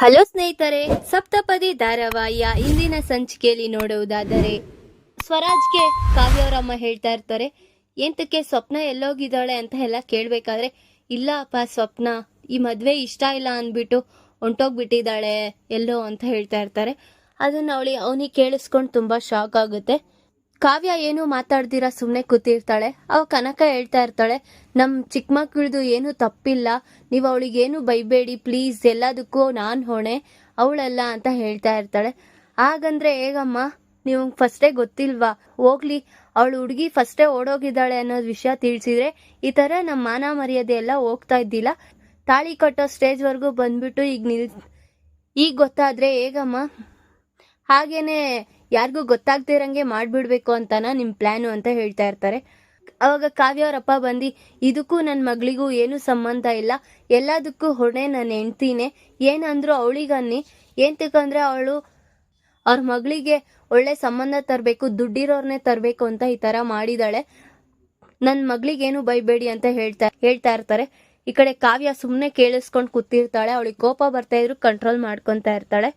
Hello ಸ್ನೇಹಿತರೆ, ಸಪ್ತಪದಿ ಧಾರಾವಾಹಿಯ ಇಂದಿನ ಸಂಚಿಕೆಯಲ್ಲಿ ನೋಡುವುದಾದರೆ, ಸ್ವರಾಜ್ಗೆ ಕಾವ್ಯವರಮ್ಮ ಹೇಳ್ತಾ ಇರ್ತಾರೆ, ಎಂತಕ್ಕೆ ಸ್ವಪ್ನ ಎಲ್ಲೋಗಿದ್ದಾಳೆ ಅಂತ ಎಲ್ಲ ಕೇಳಬೇಕಾದ್ರೆ, ಇಲ್ಲ ಅಪ್ಪ ಸ್ವಪ್ನ, ಈ ಮದುವೆ ಇಷ್ಟ ಇಲ್ಲ ಅಂದ್ಬಿಟ್ಟು ಹೊಂಟೋಗ್ಬಿಟ್ಟಿದ್ದಾಳೆ ಎಲ್ಲೋ ಅಂತ ಹೇಳ್ತಾ ಇರ್ತಾರೆ. ಅದನ್ನ ಅವಳಿ ಅವನಿಗೆ ಕೇಳಿಸ್ಕೊಂಡು ತುಂಬ ಶಾಕ್ ಆಗುತ್ತೆ. ಕಾವ್ಯ ಏನು ಮಾತಾಡ್ದಿರಾ ಸುಮ್ಮನೆ ಕೂತಿರ್ತಾಳೆ. ಅವ ಕನಕ ಹೇಳ್ತಾ ಇರ್ತಾಳೆ, ನಮ್ ಚಿಕ್ಕ ಮಕ್ಕಳದು ಏನು ತಪ್ಪಿಲ್ಲ. ನೀವು ಅವಳಿಗೇನು ಬೈಬೇಡಿ, ಪ್ಲೀಸ್ ಎಲ್ಲದಕ್ಕೂ ನಾನು ಹೊಣೆ. ಅವಳಲ್ಲ ಅಂತ ಹೇಳ್ತಾ ಇರ್ತಾಳೆ. ಹಾಗಂದ್ರೆ ಹೇಗಮ್ಮ? ನೀವು ಫಸ್ಟೇ ಗೊತ್ತಿಲ್ವಾ? ಹೋಗ್ಲಿ, ಅವಳು ಹುಡುಗಿ ಫಸ್ಟೇ ಓಡೋಗಿದ್ದಾಳೆ ಅನ್ನೋ ವಿಷಯ ತಿಳಿಸಿದ್ರೆ ಈ ತರ ನಮ್ಮ ಮಾನ ಮರ್ಯಾದೆ ಎಲ್ಲ ಹೋಗ್ತಾ ಇದ್ದಿಲ್ಲ. ತಾಳಿ ಕಟ್ಟೋ ಸ್ಟೇಜ್ವರೆಗೂ ಬಂದ್ಬಿಟ್ಟು ಈಗ ನಿಲ್, ಈಗ ಗೊತ್ತಾದ್ರೆ ಹೇಗಮ್ಮ? ಹಾಗೇನೆ ಯಾರಿಗೂ ಗೊತ್ತಾಗ್ತಿರಂಗೆ ಮಾಡ್ಬಿಡ್ಬೇಕು ಅಂತಾನ ನಿಮ್ಮ ಪ್ಲ್ಯಾನು ಅಂತ ಹೇಳ್ತಾ ಇರ್ತಾರೆ. ಅವಾಗ ಕಾವ್ಯ ಅವರಪ್ಪ ಬಂದು, ಇದಕ್ಕೂ ನನ್ನ ಮಗಳಿಗೂ ಏನು ಸಂಬಂಧ ಇಲ್ಲ. ಎಲ್ಲದಕ್ಕೂ ಹೊಣೆ ನಾನು ಹೆಂಡ್ತಿನೇ. ಏನಂದ್ರು ಅವಳಿಗನ್ನಿ ಏಂತಕ್ಕಂದ್ರೆ ಅವಳು ಅವ್ರ ಮಗಳಿಗೆ ಒಳ್ಳೆ ಸಂಬಂಧ ತರಬೇಕು, ದುಡ್ಡಿರೋರ್ನೇ ತರಬೇಕು ಅಂತ ಈ ಥರ ಮಾಡಿದಾಳೆ. ನನ್ನ ಮಗಳಿಗೇನು ಬೈಬೇಡಿ ಅಂತ ಹೇಳ್ತಾ ಹೇಳ್ತಾ ಇರ್ತಾರೆ. ಈ ಕಡೆ ಕಾವ್ಯ ಸುಮ್ಮನೆ ಕೇಳಿಸ್ಕೊಂಡು ಕೂತಿರ್ತಾಳೆ. ಅವಳಿಗೆ ಕೋಪ ಬರ್ತಾ ಇದ್ರು ಕಂಟ್ರೋಲ್ ಮಾಡ್ಕೊತಾ ಇರ್ತಾಳೆ.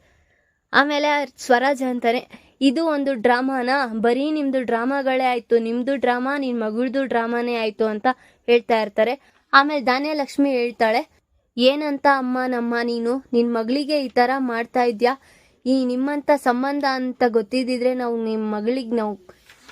ಆಮೇಲೆ ಸ್ವರಾಜ್ ಅಂತಾನೆ ಇದು ಒಂದು ಡ್ರಾಮಾನ? ಬರೀ ನಿಮ್ದು ಡ್ರಾಮಾಗಳೇ ಆಯ್ತು, ನಿಮ್ದು ಡ್ರಾಮಾ, ನಿನ್ ಮಗಳದು ಡ್ರಾಮಾನೇ ಆಯ್ತು ಅಂತ ಹೇಳ್ತಾ ಇರ್ತಾರೆ. ಆಮೇಲೆ ಧಾನ್ಯಲಕ್ಷ್ಮಿ ಹೇಳ್ತಾಳೆ, ಏನಂತ ಅಮ್ಮ ನಮ್ಮ ನೀನು? ನಿನ್ ಮಗಳಿಗೆ ಈ ತರ ಮಾಡ್ತಾ ಇದ್ಯಾ? ಈ ನಿಮ್ಮಂತ ಸಂಬಂಧ ಅಂತ ಗೊತ್ತಿದ್ದಿದ್ರೆ ನಾವು ನಿಮ್ಮ ಮಗಳಿಗೆ ನಾವು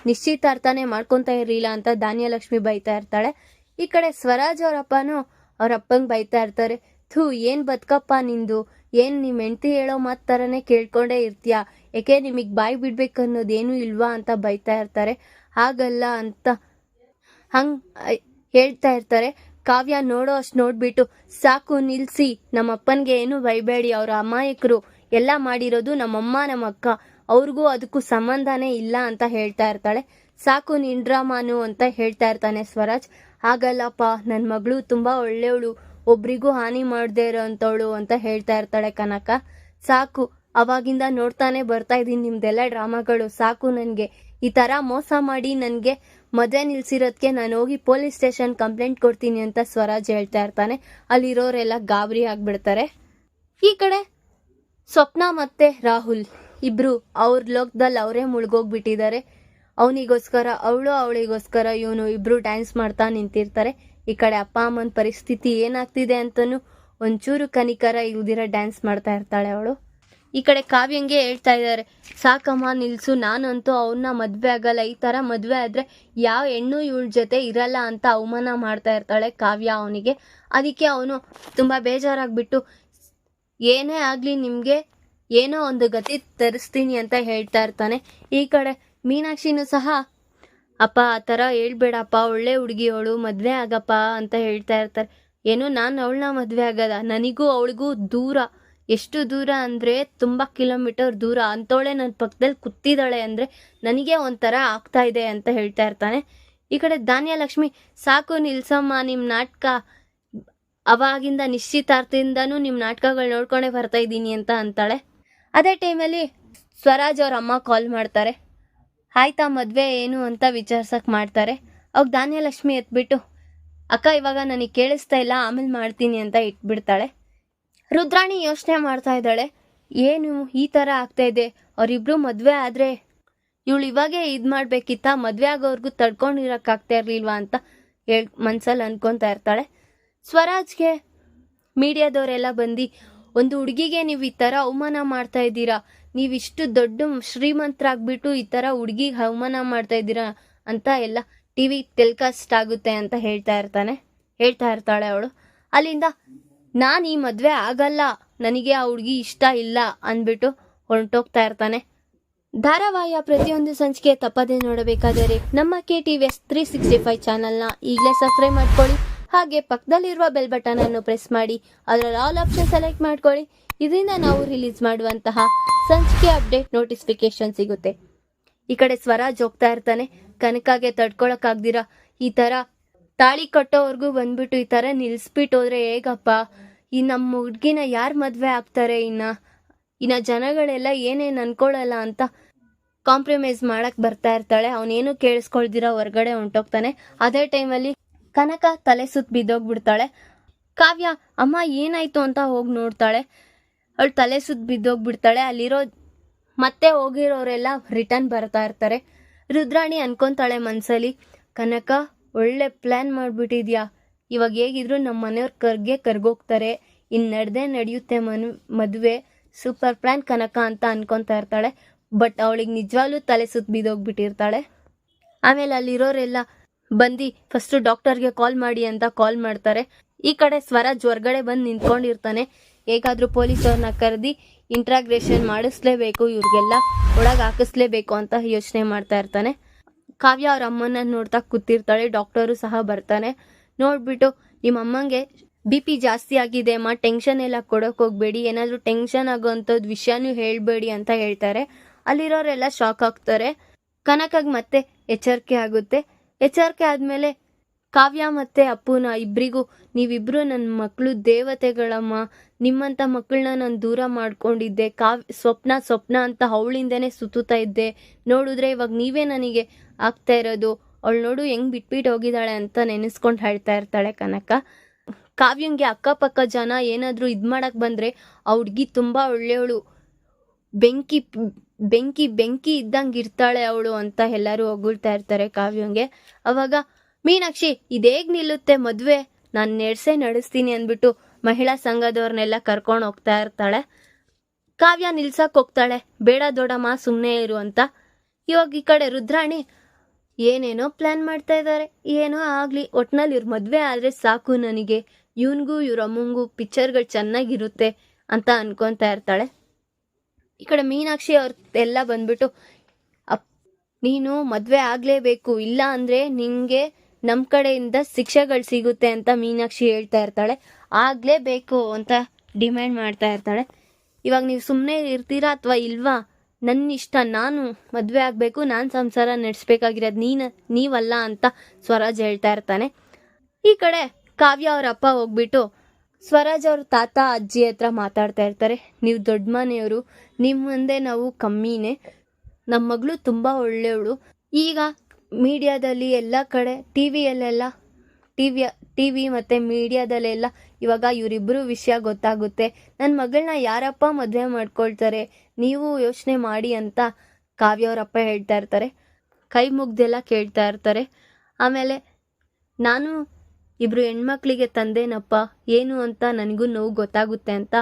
ನಿಶ್ಚಿತಾರ್ಥನೇ ಮಾಡ್ಕೊಂತ ಇರಲಿಲ್ಲ ಅಂತ ಧಾನ್ಯಲಕ್ಷ್ಮಿ ಬೈತಾ ಇರ್ತಾಳೆ. ಈ ಕಡೆ ಸ್ವರಾಜ್ ಅವರಪ್ಪನೂ ಅವ್ರ ಅಪ್ಪಂಗೆ ಬೈತಾ ಇರ್ತಾರೆ, ಥೂ, ಏನ್ ಬದುಕಪ್ಪ ನಿಂದು? ಏನ್ ನಿಮ್ ಹೆಂಡತಿ ಹೇಳೋ ಮಾತ್ ತರಾನೆ ಕೇಳ್ಕೊಂಡೇ ಇರ್ತೀಯ? ಯಾಕೆ ನಿಮಗ್ ಬಾಯಿ ಬಿಡ್ಬೇಕು ಅನ್ನೋದೇನು ಇಲ್ವಾ ಅಂತ ಬೈತಾ ಇರ್ತಾರೆ. ಹಾಗಲ್ಲ ಅಂತ ಹಂಗ್ ಹೇಳ್ತಾ ಇರ್ತಾರೆ. ಕಾವ್ಯ ನೋಡೋ ಅಷ್ಟು ನೋಡ್ಬಿಟ್ಟು, ಸಾಕು, ನಿಲ್ಸಿ. ನಮ್ಮ ಅಪ್ಪನ್ಗೆ ಏನು ಬೈಬೇಡಿ. ಅವ್ರ ಅಮಾಯಕರು. ಎಲ್ಲ ಮಾಡಿರೋದು ನಮ್ಮಮ್ಮ ನಮ್ಮ ಅಕ್ಕ ಅವ್ರಿಗೂ ಅದಕ್ಕೂ ಸಂಬಂಧನೇ ಇಲ್ಲ ಅಂತ ಹೇಳ್ತಾ ಇರ್ತಾಳೆ. ಸಾಕು ನಿಂಡ್ರಾಮಾನು ಅಂತ ಹೇಳ್ತಾ ಇರ್ತಾನೆ ಸ್ವರಾಜ್. ಹಾಗಲ್ಲಪ್ಪ ನನ್ನ ಮಗಳು ತುಂಬಾ ಒಳ್ಳೆಯವಳು ಒಬ್ರಿಗೂ ಹಾನಿ ಮಾಡದೇ ಇರೋಂಥವಳು ಅಂತ ಹೇಳ್ತಾ ಇರ್ತಾಳೆ ಕನಕ. ಸಾಕು, ಅವಾಗಿಂದ ನೋಡ್ತಾನೆ ಬರ್ತಾ ಇದ್ದೀನಿ ನಿಮ್ದೆಲ್ಲ ಡ್ರಾಮಾಗಳು. ಸಾಕು ನನಗೆ. ಈ ತರ ಮೋಸ ಮಾಡಿ ನನಗೆ ಮದುವೆ ನಿಲ್ಸಿರೋದಕ್ಕೆ ನಾನು ಹೋಗಿ ಪೊಲೀಸ್ ಸ್ಟೇಷನ್ ಕಂಪ್ಲೇಂಟ್ ಕೊಡ್ತೀನಿ ಅಂತ ಸ್ವರಾಜ್ ಹೇಳ್ತಾ ಇರ್ತಾನೆ. ಅಲ್ಲಿರೋರೆಲ್ಲ ಗಾಬರಿ ಆಗಿಬಿಡ್ತಾರೆ. ಈ ಕಡೆ ಸ್ವಪ್ನ ಮತ್ತೆ ರಾಹುಲ್. ಇಬ್ರು ಅವ್ರ ಲೋಕದಲ್ಲಿ ಅವರೇ ಮುಳುಗೋಗ್ಬಿಟ್ಟಿದ್ದಾರೆ. ಅವನಿಗೋಸ್ಕರ, ಅವಳು ಅವಳಿಗೋಸ್ಕರ ಇವನು ಇಬ್ರು ಡ್ಯಾನ್ಸ್ ಮಾಡ್ತಾ ನಿಂತಿರ್ತಾರೆ. ಈ ಕಡೆ ಅಪ್ಪ ಅಮ್ಮನ ಪರಿಸ್ಥಿತಿ ಏನಾಗ್ತಿದೆ ಅಂತಲೂ ಒಂಚೂರು ಕನಿಕರ ಇಲ್ದಿರ ಡ್ಯಾನ್ಸ್ ಮಾಡ್ತಾ ಇರ್ತಾಳೆ ಅವಳು. ಈ ಕಡೆ ಕಾವ್ಯಂಗೆ ಹೇಳ್ತಾ ಇದ್ದಾರೆ, ಸಾಕಮ್ಮ, ನಿಲ್ಸು, ನಾನಂತೂ ಅವನ್ನ ಮದ್ವೆ ಆಗಲ್ಲ. ಈ ತರ ಮದ್ವೆ ಆದ್ರೆ ಯಾವ ಹೆಣ್ಣು ಇವಳ ಜೊತೆ ಇರಲ್ಲ ಅಂತ ಅವಮಾನ ಮಾಡ್ತಾ ಇರ್ತಾಳೆ ಕಾವ್ಯ ಅವನಿಗೆ. ಅದಕ್ಕೆ ಅವನು ತುಂಬಾ ಬೇಜಾರಾಗ್ಬಿಟ್ಟು, ಏನೇ ಆಗ್ಲಿ ನಿಮ್ಗೆ ಏನೋ ಒಂದು ಗತಿ ತರಿಸ್ತೀನಿ ಅಂತ ಹೇಳ್ತಾ ಇರ್ತಾನೆ. ಈ ಕಡೆ ಮೀನಾಕ್ಷಿನೂ ಸಹ ಅಪ್ಪ, ಆ ಥರ ಹೇಳ್ಬೇಡಪ್ಪ, ಒಳ್ಳೆ ಹುಡುಗಿ ಅವಳು ಮದುವೆ ಆಗಪ್ಪ ಅಂತ ಹೇಳ್ತಾ ಇರ್ತಾರೆ. ಏನು, ನಾನು ಅವಳನ್ನ ಮದುವೆ ಆಗದ ನನಗೂ ಅವಳಿಗೂ ದೂರ. ಎಷ್ಟು ದೂರ ಅಂದರೆ ತುಂಬ ಕಿಲೋಮೀಟರ್ ದೂರ. ಅಂಥವಳೆ ನನ್ನ ಪಕ್ಕದಲ್ಲಿ ಕೂತಿದ್ದಾಳೆ ಅಂದರೆ ನನಗೆ ಒಂಥರ ಆಗ್ತಾ ಇದೆ ಅಂತ ಹೇಳ್ತಾ ಇರ್ತಾನೆ. ಈ ಕಡೆ ಧಾನ್ಯಲಕ್ಷ್ಮಿ, ಸಾಕು ನಿಲ್ಸಮ್ಮ ನಿಮ್ಮ ನಾಟಕ. ಅವಾಗಿಂದ ನಿಶ್ಚಿತಾರ್ಥದಿಂದನೂ ನಿಮ್ಮ ನಾಟಕಗಳು ನೋಡ್ಕೊಂಡೇ ಬರ್ತಾ ಇದ್ದೀನಿ ಅಂತ ಅಂತಾಳೆ. ಅದೇ ಟೈಮಲ್ಲಿ ಸ್ವರಾಜ್ ಅವ್ರ ಅಮ್ಮ ಕಾಲ್ ಮಾಡ್ತಾರೆ. ಆಯ್ತಾ ಮದುವೆ ಏನು ಅಂತ ವಿಚಾರ್ಸಕ್ ಮಾಡ್ತಾರೆ. ಅವಾಗ ಧಾನ್ಯಲಕ್ಷ್ಮಿ ಎತ್ಬಿಟ್ಟು, ಅಕ್ಕ, ಇವಾಗ ನನಗೆ ಕೇಳಿಸ್ತಾ ಇಲ್ಲ, ಆಮೇಲೆ ಮಾಡ್ತೀನಿ ಅಂತ ಇಟ್ಬಿಡ್ತಾಳೆ. ರುದ್ರಾಣಿ ಯೋಚನೆ ಮಾಡ್ತಾ ಇದ್ದಾಳೆ. ಏನು ಈ ಥರ ಆಗ್ತಾ ಇದೆ? ಅವರಿಬ್ರು ಮದುವೆ ಆದರೆ ಇವಳು ಇವಾಗೇ ಇದು ಮಾಡಬೇಕಿತ್ತ? ಮದುವೆ ಆಗೋರ್ಗು ತಡ್ಕೊಂಡಿರೋಕ್ಕಾಗ್ತಾ ಇರಲಿಲ್ವಾ ಅಂತ ಹೇಳ್ ಮನ್ಸಲ್ಲಿ ಅನ್ಕೊತಾ ಇರ್ತಾಳೆ. ಸ್ವರಾಜ್ಗೆ ಮೀಡಿಯಾದವರೆಲ್ಲ ಬಂದು, ಒಂದು ಹುಡುಗಿಗೆ ನೀವು ಈ ಥರ ಅವಮಾನ ಮಾಡ್ತಾ ಇದ್ದೀರಾ? ನೀವಿಷ್ಟು ದೊಡ್ಡ ಶ್ರೀಮಂತರಾಗ್ಬಿಟ್ಟು ಈ ಥರ ಹುಡುಗಿಗೆ ಅವಮಾನ ಮಾಡ್ತಾ ಇದ್ದೀರಾ ಅಂತ ಎಲ್ಲ ಟಿ ವಿ ಟೆಲಿಕಾಸ್ಟ್ ಆಗುತ್ತೆ ಅಂತ ಹೇಳ್ತಾ ಇರ್ತಾನೆ, ಹೇಳ್ತಾ ಇರ್ತಾಳೆ ಅವಳು. ಅಲ್ಲಿಂದ ನಾನು ಈ ಮದುವೆ ಆಗಲ್ಲ, ನನಗೆ ಆ ಹುಡುಗಿ ಇಷ್ಟ ಇಲ್ಲ ಅಂದ್ಬಿಟ್ಟು ಹೊರಟೋಗ್ತಾ ಇರ್ತಾನೆ. ಧಾರಾವಾಹಿಯ ಪ್ರತಿಯೊಂದು ಸಂಚಿಕೆ ತಪ್ಪದೆ ನೋಡಬೇಕಾದರೆ ನಮ್ಮ K T V S three sixty five ಚಾನಲ್ನ ಈಗಲೇ ಸಬ್ಸ್ಕ್ರೈಬ್ ಮಾಡ್ಕೊಳ್ಳಿ. ಹಾಗೆ ಪಕ್ಕದಲ್ಲಿರುವ ಬೆಲ್ ಬಟನ್ ಅನ್ನು ಪ್ರೆಸ್ ಮಾಡಿ, ಅದರಲ್ಲಿ ಆಲ್ ಆಪ್ಷನ್ ಸೆಲೆಕ್ಟ್ ಮಾಡ್ಕೊಳ್ಳಿ. ಇದರಿಂದ ನಾವು ರಿಲೀಸ್ ಮಾಡುವಂತಹ ಸಂಚಿಕೆ ಅಪ್ಡೇಟ್ ನೋಟಿಫಿಕೇಶನ್ ಸಿಗುತ್ತೆ. ಈ ಕಡೆ ಸ್ವರಾಜ್ ಹೋಗ್ತಾ ಇರ್ತಾನೆ. ಕನಕಾಗೆ ತಡ್ಕೊಳಕ್ಕಾಗ್ದಿರ? ಈ ತರ ತಾಳಿ ಕಟ್ಟೋವರೆಗೂ ಬಂದ್ಬಿಟ್ಟು ಈ ತರ ನಿಲ್ಸ್ಬಿಟ್ಟು ಹೋದ್ರೆ ಹೇಗಪ್ಪ? ಈ ನಮ್ಮ ಹುಡ್ಗಿನ ಯಾರು ಮದ್ವೆ ಆಗ್ತಾರೆ ಇನ್ನ? ಇನ್ನ ಜನಗಳೆಲ್ಲ ಏನೇನ್ ಅನ್ಕೊಳ್ಳಲ್ಲ ಅಂತ ಕಾಂಪ್ರಮೈಸ್ ಮಾಡಕ್ ಬರ್ತಾ ಇರ್ತಾಳೆ. ಅವನೇನು ಕೇಳಿಸ್ಕೊಳ್ದಿರ ಹೊರಗಡೆ ಹೊಂಟೋಗ್ತಾನೆ. ಅದೇ ಟೈಮಲ್ಲಿ ಕನಕ ತಲೆ ಸುತ್ತ ಬಿದ್ದೋಗ್ಬಿಡ್ತಾಳೆ. ಕಾವ್ಯ, ಅಮ್ಮ ಏನಾಯ್ತು ಅಂತ ಹೋಗಿ ನೋಡ್ತಾಳೆ. ಅವಳು ತಲೆ ಸುತ್ತ ಬಿದ್ದೋಗ್ಬಿಡ್ತಾಳೆ. ಅಲ್ಲಿರೋ ಮತ್ತೆ ಹೋಗಿರೋರೆಲ್ಲ ರಿಟರ್ನ್ ಬರ್ತಾ ಇರ್ತಾರೆ. ರುದ್ರಾಣಿ ಅನ್ಕೊಂತಾಳೆ ಮನಸ್ಸಲ್ಲಿ ಕನಕ, ಒಳ್ಳೆ ಪ್ಲ್ಯಾನ್ ಮಾಡಿಬಿಟ್ಟಿದ್ಯಾ? ಇವಾಗ ಹೇಗಿದ್ರು ನಮ್ಮ ಮನೆಯವ್ರ ಕರ್ಗೆ ಕರ್ಗೋಗ್ತಾರೆ. ಇನ್ನು ನಡೆದೇ ನಡೆಯುತ್ತೆ ಮನ್, ಮದುವೆ. ಸೂಪರ್ ಪ್ಲ್ಯಾನ್ ಕನಕ ಅಂತ ಅನ್ಕೊಂತಾ ಇರ್ತಾಳೆ. ಬಟ್ ಅವಳಿಗೆ ನಿಜವಾಗ್ಲೂ ತಲೆ ಸುತ್ತ ಬಿದ್ದೋಗ್ಬಿಟ್ಟಿರ್ತಾಳೆ. ಆಮೇಲೆ ಅಲ್ಲಿರೋರೆಲ್ಲ ಬಂದು, ಫಸ್ಟು ಡಾಕ್ಟರ್ಗೆ ಕಾಲ್ ಮಾಡಿ ಅಂತ ಕಾಲ್ ಮಾಡ್ತಾರೆ. ಈ ಕಡೆ ಸ್ವರಾಜ್ ಹೊರ್ಗಡೆ ಬಂದು ನಿಂತ್ಕೊಂಡಿರ್ತಾನೆ. ಹೇಗಾದ್ರೂ ಪೊಲೀಸವ್ರನ್ನ ಕರೆದಿ ಇಂಟ್ರಾಗ್ರೇಷನ್ ಮಾಡಿಸ್ಲೇಬೇಕು, ಇವ್ರಿಗೆಲ್ಲ ಒಳಗೆ ಹಾಕಿಸ್ಲೇಬೇಕು ಅಂತ ಯೋಚನೆ ಮಾಡ್ತಾ ಇರ್ತಾನೆ. ಕಾವ್ಯ ಅವ್ರ ಅಮ್ಮನ ನೋಡ್ತಾ ಕೂತಿರ್ತಾಳೆ ಡಾಕ್ಟರು ಸಹ ಬರ್ತಾನೆ. ನೋಡ್ಬಿಟ್ಟು ನಿಮ್ಮ ಅಮ್ಮಂಗೆ ಬಿ ಪಿ ಜಾಸ್ತಿ ಆಗಿದೆ, ಅಮ್ಮ ಟೆನ್ಷನ್ ಎಲ್ಲ ಕೊಡೋಕೆ ಹೋಗ್ಬೇಡಿ, ಏನಾದರೂ ಟೆನ್ಷನ್ ಆಗೋವಂಥದ್ದು ವಿಷಯನೂ ಹೇಳಬೇಡಿ ಅಂತ ಹೇಳ್ತಾರೆ. ಅಲ್ಲಿರೋರೆಲ್ಲ ಶಾಕ್ ಆಗ್ತಾರೆ. ಕನಕಾಗ್ ಮತ್ತೆ ಎಚ್ಚರಿಕೆ ಆಗುತ್ತೆ. ಎಚ್ಚರಿಕೆ ಆದಮೇಲೆ ಕಾವ್ಯ ಮತ್ತೆ ಅಪ್ಪುನ ಇಬ್ಬರಿಗೂ ನೀವಿಬ್ರು ನನ್ನ ಮಕ್ಕಳು ದೇವತೆಗಳಮ್ಮ ನಿಮ್ಮಂಥ ಮಕ್ಕಳನ್ನ ನಾನು ದೂರ ಮಾಡ್ಕೊಂಡಿದ್ದೆ. ಕಾವ್, ಸ್ವಪ್ನ ಸ್ವಪ್ನ ಅಂತ ಅವಳಿಂದನೇ ಸುತ್ತುತ್ತಾ ಇದ್ದೆ. ನೋಡಿದ್ರೆ ಇವಾಗ ನೀವೇ ನನಗೆ ಆಗ್ತಾ ಇರೋದು. ಅವಳು ನೋಡು ಹೆಂಗ್ ಬಿಟ್ಬಿಟ್ಟು ಹೋಗಿದ್ದಾಳೆ ಅಂತ ನೆನೆಸ್ಕೊಂಡು ಹೇಳ್ತಾ ಇರ್ತಾಳೆ ಕನಕ. ಕಾವ್ಯಂಗೆ ಅಕ್ಕಪಕ್ಕ ಜನ ಏನಾದರೂ ಇದು ಮಾಡಕ್ಕೆ ಬಂದರೆ ಆ ಹುಡ್ಗಿ ತುಂಬ ಒಳ್ಳೆಯವಳು. ಬೆಂಕಿ ಬೆಂಕಿ ಬೆಂಕಿ ಇದ್ದಂಗೆ ಇರ್ತಾಳೆ ಅವಳು ಅಂತ ಎಲ್ಲರೂ ಹೊಗಳ್ತಾ ಇರ್ತಾರೆ ಕಾವ್ಯಂಗೆ. ಅವಾಗ ಮೀನಾಕ್ಷಿ, ಇದೇಗ್ ನಿಲ್ಲುತ್ತೆ ಮದ್ವೆ? ನಾನು ನೆಡ್ಸೆ ನಡೆಸ್ತೀನಿ ಅಂದ್ಬಿಟ್ಟು ಮಹಿಳಾ ಸಂಘದವ್ರನ್ನೆಲ್ಲ ಕರ್ಕೊಂಡು ಹೋಗ್ತಾ ಇರ್ತಾಳೆ. ಕಾವ್ಯ ನಿಲ್ಸಕ್ ಹೋಗ್ತಾಳೆ. ಬೇಡ ದೊಡ್ಡಮ್ಮ ಸುಮ್ಮನೆ ಇರು ಅಂತ. ಇವಾಗ ಈ ಕಡೆ ರುದ್ರಾಣಿ ಏನೇನೋ ಪ್ಲಾನ್ ಮಾಡ್ತಾ ಇದ್ದಾರೆ ಏನೋ ಆಗಲಿ, ಒಟ್ನಲ್ಲಿ ಇವ್ರ ಮದ್ವೆ ಆದ್ರೆ ಸಾಕು ನನಗೆ. ಇವನ್ಗೂ, ಇವ್ರ ಅಮ್ಮಂಗೂ ಪಿಕ್ಚರ್ಗಳು ಚೆನ್ನಾಗಿರುತ್ತೆ ಅಂತ ಅನ್ಕೊತಾ ಇರ್ತಾಳೆ. ಈ ಕಡೆ ಮೀನಾಕ್ಷಿ ಅವ್ರ ಎಲ್ಲ ಬಂದ್ಬಿಟ್ಟು, ಅಪ್, ನೀನು ಮದ್ವೆ ಆಗಲೇಬೇಕು. ಇಲ್ಲ ಅಂದ್ರೆ ನಿಂಗೆ ನಮ್ಮ ಕಡೆಯಿಂದ ಶಿಕ್ಷೆಗಳು ಸಿಗುತ್ತೆ ಅಂತ ಮೀನಾಕ್ಷಿ ಹೇಳ್ತಾ ಇರ್ತಾಳೆ. ಆಗಲೇಬೇಕು ಅಂತ ಡಿಮ್ಯಾಂಡ್ ಮಾಡ್ತಾ ಇರ್ತಾಳೆ. ಇವಾಗ ನೀವು ಸುಮ್ಮನೆ ಇರ್ತೀರಾ ಅಥವಾ ಇಲ್ವಾ? ನನ್ನ ಇಷ್ಟ ನಾನು ಮದುವೆ ಆಗಬೇಕು, ನಾನು ಸಂಸಾರ ನಡೆಸ್ಬೇಕಾಗಿರೋದು ನೀನು, ನೀವಲ್ಲ ಅಂತ ಸ್ವರಾಜ್ ಹೇಳ್ತಾ ಇರ್ತಾನೆ. ಈ ಕಡೆ ಕಾವ್ಯ ಅವ್ರ ಅಪ್ಪ ಹೋಗ್ಬಿಟ್ಟು ಸ್ವರಾಜ್ ಅವ್ರ ತಾತ, ಅಜ್ಜಿ ಹತ್ರ ಮಾತಾಡ್ತಾ ಇರ್ತಾರೆ. ನೀವು ದೊಡ್ಡ ಮನೆಯವರು ನಿಮ್ಮ ಮುಂದೆ ನಾವು ಕಮ್ಮಿನೇ. ನಮ್ಮ ಮಗಳು ತುಂಬ ಒಳ್ಳೆಯವಳು ಈಗ ಮೀಡಿಯಾದಲ್ಲಿ ಎಲ್ಲ ಕಡೆ ಟಿ ವಿಯಲ್ಲೆಲ್ಲ ಟಿ ವಿ ಟಿ ವಿ ಮತ್ತು ಮೀಡಿಯಾದಲ್ಲೆಲ್ಲ ಇವಾಗ ಇವರಿಬ್ಬರು ವಿಷಯ ಗೊತ್ತಾಗುತ್ತೆ. ನನ್ನ ಮಗಳನ್ನ ಯಾರಪ್ಪ ಮದುವೆ ಮಾಡ್ಕೊಳ್ತಾರೆ? ನೀವು ಯೋಚನೆ ಮಾಡಿ ಅಂತ ಕಾವ್ಯ ಅವರಪ್ಪ ಹೇಳ್ತಾ ಇರ್ತಾರೆ. ಕೈ ಮುಗ್ದೆಲ್ಲ ಕೇಳ್ತಾ ಇರ್ತಾರೆ. ಆಮೇಲೆ ನಾನು ಇಬ್ಬರು ಹೆಣ್ಮಕ್ಳಿಗೆ ತಂದೇನಪ್ಪ, ಏನು ಅಂತ ನನಗೂ ನೋವು ಗೊತ್ತಾಗುತ್ತೆ ಅಂತ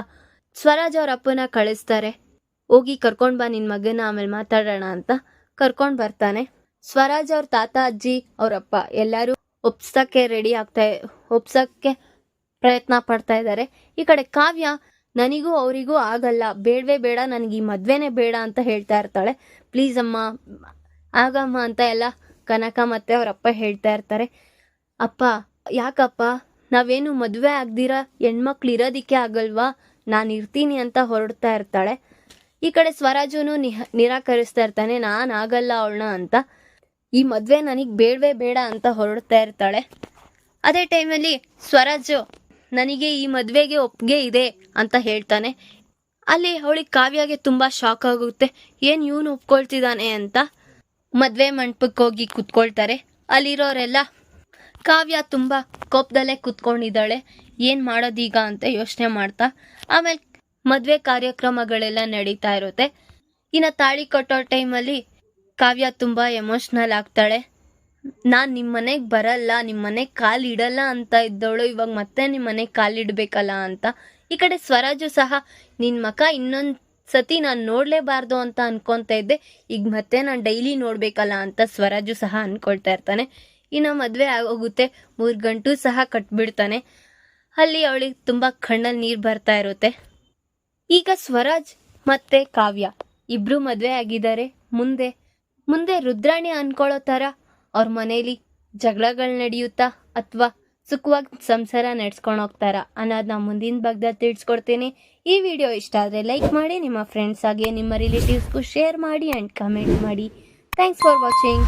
ಸ್ವರಾಜ್ ಅವ್ರ ಅಪ್ಪನ ಕಳಿಸ್ತಾರೆ. ಹೋಗಿ ಕರ್ಕೊಂಡು ಬಾ ನಿನ್ನ ಮಗನ ಆಮೇಲೆ ಮಾತಾಡೋಣ ಅಂತ ಕರ್ಕೊಂಡು ಬರ್ತಾನೆ. ಸ್ವರಾಜ್ ಅವ್ರ ತಾತ, ಅಜ್ಜಿ ಅವರಪ್ಪ ಎಲ್ಲರೂ ಒಪ್ಸಕ್ಕೆ ರೆಡಿ ಆಗ್ತಾ ಒಪ್ಸಕ್ಕೆ ಪ್ರಯತ್ನ ಪಡ್ತಾ ಇದ್ದಾರೆ. ಈ ಕಡೆ ಕಾವ್ಯ, ನನಗೂ ಅವರಿಗೂ ಆಗಲ್ಲ, ಬೇಡವೇ ಬೇಡ, ನನಗೆ ಈ ಮದ್ವೆನೇ ಬೇಡ ಅಂತ ಹೇಳ್ತಾ ಇರ್ತಾಳೆ. ಪ್ಲೀಸ್ ಅಮ್ಮ, ಆಗಮ್ಮ ಅಂತ ಎಲ್ಲ ಕನಕ ಮತ್ತೆ ಅವರಪ್ಪ ಹೇಳ್ತಾ ಇರ್ತಾರೆ. ಅಪ್ಪ, ಯಾಕಪ್ಪ, ನಾವೇನು ಮದುವೆ ಆಗ್ದಿರ? ಹೆಣ್ಮಕ್ಳು ಇರೋದಿಕ್ಕೆ ಆಗಲ್ವಾ? ನಾನು ಇರ್ತೀನಿ ಅಂತ ಹೊರಡ್ತಾ ಇರ್ತಾಳೆ. ಈ ಕಡೆ ಸ್ವರಾಜನು ನಿಹ, ನಿರಾಕರಿಸ್ತಾ ಇರ್ತಾನೆ, ನಾನು ಆಗಲ್ಲ ಅವಳನ್ನ ಅಂತ. ಈ ಮದುವೆ ನನಗೆ ಬೇಡವೇ ಬೇಡ ಅಂತ ಹೊರಡ್ತಾ ಇರ್ತಾಳೆ. ಅದೇ ಟೈಮಲ್ಲಿ ಸ್ವರಾಜ್, ನನಗೆ ಈ ಮದುವೆಗೆ ಒಪ್ಪಿಗೆ ಇದೆ ಅಂತ ಹೇಳ್ತಾನೆ. ಅಲ್ಲಿ ಅವಳಿಗೆ ಕಾವ್ಯಗೆ ತುಂಬ ಶಾಕ್ ಆಗುತ್ತೆ. ಏನು ಇವನು ಒಪ್ಕೊಳ್ತಿದ್ದಾನೆ ಅಂತ ಮದುವೆ ಮಂಟಪಕ್ಕೆ ಹೋಗಿ ಕುತ್ಕೊಳ್ತಾರೆ. ಅಲ್ಲಿರೋರೆಲ್ಲ ಕಾವ್ಯ ತುಂಬ ಕೋಪದಲ್ಲೇ ಕುತ್ಕೊಂಡಿದ್ದಾಳೆ. ಏನು ಮಾಡೋದೀಗ ಅಂತ ಯೋಚನೆ ಮಾಡ್ತಾ, ಆಮೇಲೆ ಮದುವೆ ಕಾರ್ಯಕ್ರಮಗಳೆಲ್ಲ ನಡೀತಾ ಇರುತ್ತೆ. ಇನ್ನು ತಾಳಿ ಕಟ್ಟೋ ಟೈಮಲ್ಲಿ ಕಾವ್ಯ ತುಂಬ ಎಮೋಷ್ನಲ್ ಆಗ್ತಾಳೆ. ನಾನು ನಿಮ್ಮ ಮನೆಗೆ ಬರಲ್ಲ ನಿಮ್ಮ ಮನೆಗೆ ಕಾಲಿಡಲ್ಲ ಅಂತ ಇದ್ದವಳು, ಇವಾಗ ಮತ್ತೆ ನಿಮ್ಮ ಮನೆಗೆ ಕಾಲಿಡಬೇಕಲ್ಲ ಅಂತ. ಈ ಕಡೆ ಸ್ವರಾಜು ಸಹ ನಿನ್ನ ಮಕ ಇನ್ನೊಂದು ಸತಿ ನಾನು ನೋಡಲೇಬಾರ್ದು ಅಂತ ಅನ್ಕೊತಾ ಇದ್ದೆ, ಈಗ ಮತ್ತೆ ನಾನು ಡೈಲಿ ನೋಡಬೇಕಲ್ಲ ಅಂತ ಸ್ವರಾಜು ಸಹ ಅನ್ಕೊಳ್ತಾ ಇರ್ತಾನೆ. ಇನ್ನು ಮದುವೆ ಆಗೋಗುತ್ತೆ, ಮೂರು ಗಂಟು ಸಹ ಕಟ್ಬಿಡ್ತಾನೆ. ಅಲ್ಲಿ ಅವಳಿಗೆ ತುಂಬ ಕಣ್ಣಲ್ಲಿ ನೀರು ಬರ್ತಾ ಇರುತ್ತೆ. ಈಗ ಸ್ವರಾಜ್ ಮತ್ತೆ ಕಾವ್ಯ ಇಬ್ಬರು ಮದುವೆ ಆಗಿದ್ದಾರೆ. ಮುಂದೆ ಮುಂದೆ ರುದ್ರಾಣಿ ಅನ್ಕೊಳ್ಳೋ ಥರ ಅವ್ರ ಮನೇಲಿ ಜಗಳಗಳು ನಡೆಯುತ್ತಾ ಅಥವಾ ಸುಖವಾಗಿ ಸಂಸಾರ ನಡ್ಸ್ಕೊಂಡು ಹೋಗ್ತಾರ ಅನ್ನೋದನ್ನ ಮುಂದಿನ ಭಾಗದಲ್ಲಿ ತಿಳಿಸ್ಕೊಡ್ತೀನಿ. ಈ ವಿಡಿಯೋ ಇಷ್ಟ ಆದರೆ ಲೈಕ್ ಮಾಡಿ, ನಿಮ್ಮ ಫ್ರೆಂಡ್ಸ್ ಹಾಗೆ ನಿಮ್ಮ ರಿಲೇಟಿವ್ಸ್ಗೂ ಶೇರ್ ಮಾಡಿ ಆ್ಯಂಡ್ ಕಮೆಂಟ್ ಮಾಡಿ. Thanks for watching